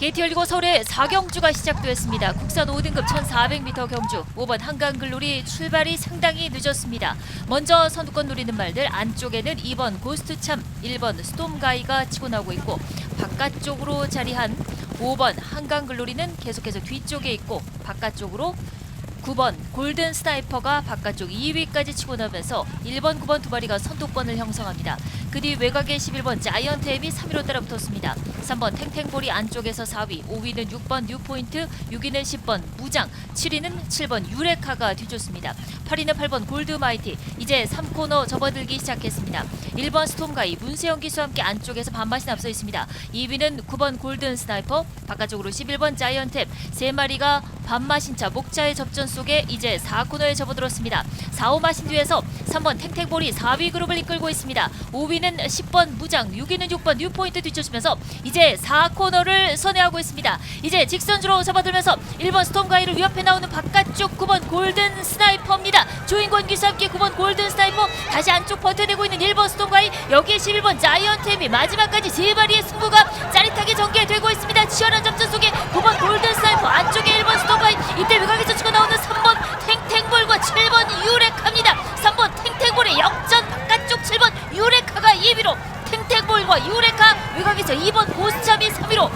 KT 열리고 서울의 4경주가 시작되었습니다. 국산 5등급 1400m 경주 5번 한강글놀이 출발이 상당히 늦었습니다. 먼저 선두권 노리는 말들 안쪽에는 2번 고스트참 1번 스톰가이가 치고 나오고 있고 바깥쪽으로 자리한 5번 한강글놀이는 계속해서 뒤쪽에 있고 바깥쪽으로 9번 골든 스나이퍼가 바깥쪽 2위까지 치고 나면서 1번, 9번 두 마리가 선두권을 형성합니다. 그 뒤 외곽의 11번 자이언트엠이 3위로 따라붙었습니다. 3번 탱탱볼이 안쪽에서 4위, 5위는 6번 뉴포인트, 6위는 10번 무장, 7위는 7번 유레카가 뒤쫓습니다. 8위는 8번 골드마이티, 이제 3코너 접어들기 시작했습니다. 1번 스톰가이, 문세영 기수와 함께 안쪽에서 반맛이 앞서 있습니다. 2위는 9번 골든 스나이퍼, 바깥쪽으로 11번 자이언템, 세 마리가 반마신 차 목자의 접전 속에 이제 4코너에 접어들었습니다. 4, 5 마신 뒤에서 3번 탱탱볼이 4위 그룹을 이끌고 있습니다. 5위는 10번 무장, 6위는 6번 뉴포인트 뒤쫓으면서 이제 4코너를 선회하고 있습니다. 이제 직선주로 접어들면서 1번 스톰가이를 위협해 나오는 바깥쪽 9번 골든 스나이퍼입니다. 기수와 함께 9번 골든 스나이퍼 다시 안쪽 버텨내고 있는 1번 스톰가이 여기에 11번 자이언템이 마지막까지 세 마리의 승부가 짜릿하게 전개되고 있습니다. 치열한 접전 속에 9번 골든 스나이퍼 안쪽에 1번 스톰가이 이때 외곽 7번 유레카가 2위로 탱탱볼과 유레카 외곽에서 2번 고스참이 3위로